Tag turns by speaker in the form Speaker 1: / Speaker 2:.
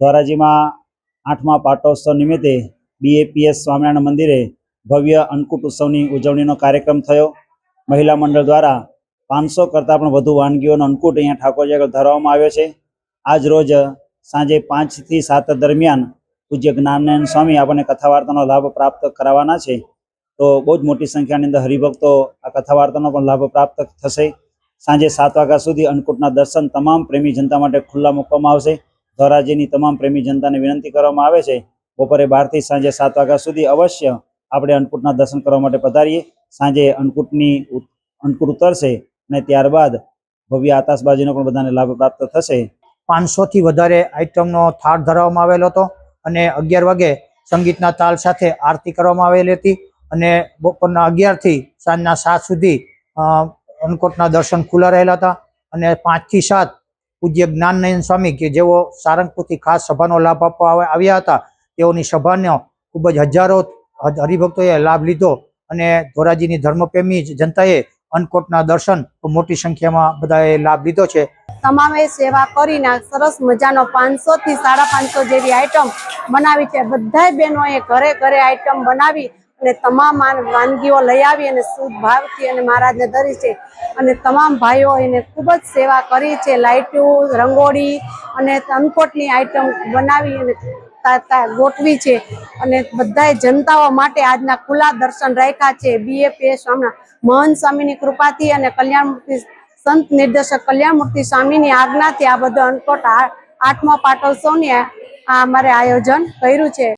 Speaker 1: ધોરાજીમાં આઠમા પાટોત્સવ નિમિત્તે બીએપીએસ સ્વામિનારાયણ મંદિરે ભવ્ય અન્નકૂટ ઉત્સવની ઉજવણીનો કાર્યક્રમ થયો. મહિલા મંડળ દ્વારા પાંચસો કરતાં પણ વધુ વાનગીઓનો અન્નકૂટ અહીંયા ઠાકોરજી આગળ ધરવામાં આવ્યો છે. આજ રોજ સાંજે પાંચથી સાત દરમિયાન પૂજ્ય જ્ઞાનનારાયણ સ્વામી આપણને કથા વાર્તાનો લાભ પ્રાપ્ત કરાવવાના છે. તો બહુ જ મોટી સંખ્યાની અંદર હરિભક્તો આ કથા વાર્તાનો પણ લાભ પ્રાપ્ત થશે. સાંજે સાત વાગ્યા સુધી અન્નકૂટના દર્શન તમામ પ્રેમી જનતા માટે ખુલ્લા મૂકવામાં આવશે. ધોરાજીની તમામ પ્રેમી જનતાને વિનંતી કરવામાં આવે છે. બપોરે બારથી સાંજે સાત વાગ્યા સુધી અવશ્ય આપણે અન્નકૂટના દર્શન કરવા માટે પધારીએ. સાંજે અન્નકૂટની અન્નકૂટ ઉતરશે અને ત્યારબાદ ભવ્ય આતાશબાજીનો પણ બધાને લાભ પ્રાપ્ત થશે.
Speaker 2: પાંચસોથી વધારે આઈટમનો થાળ ધરાવવામાં આવેલો હતો અને અગિયાર વાગે સંગીતના તાલ સાથે આરતી કરવામાં આવેલી હતી અને બપોરના અગિયારથી સાંજના સાત સુધી અન્નકૂટના દર્શન ખુલ્લા રહેલા હતા અને પાંચથી સાત પૂજ્ય જ્ઞાનનયન સ્વામી કે જેઓ સારંગપુરથી ખાસ સભાનો લાભ આપવા આવ્યા હતા, તેઓની સભાનો ખૂબ જ હજારો હરિભક્તોએ લાભ લીધો અને ધોરાજીની ધર્મપ્રેમી જનતાએ અનકોટના દર્શન મોટી સંખ્યામાં બધાએ લાભ લીધો છે.
Speaker 3: તમામે સેવા કરીને સરસ મજાનો પાંચસો થી સાડા પાંચસો જેવી આઈટમ બનાવી છે. બધા બહેનોએ ઘરે ઘરે આઈટમ બનાવી અને તમામ વાનગીઓ લઈ આવી અને શુદ્ધ ભાવથી અને મહારાજને ધરી છે. અને તમામ ભાઈઓ એને ખૂબ જ સેવા કરી છે. લાઇટું રંગોળી અને અનકોટની આઈટમ બનાવી અને ગોઠવી છે. અને બધાએ જનતાઓ માટે આજના ખુલ્લા દર્શન રાખ્યા છે. બીએપીએ સ્વામી મહંત સ્વામીની કૃપાથી અને કલ્યાણમૂર્તિ સંત નિર્દેશક કલ્યાણમૂર્તિ સ્વામીની આજ્ઞાથી આ બધો અનકોટ આઠમા પાટોત્સવની આ અમારે આયોજન કર્યું છે.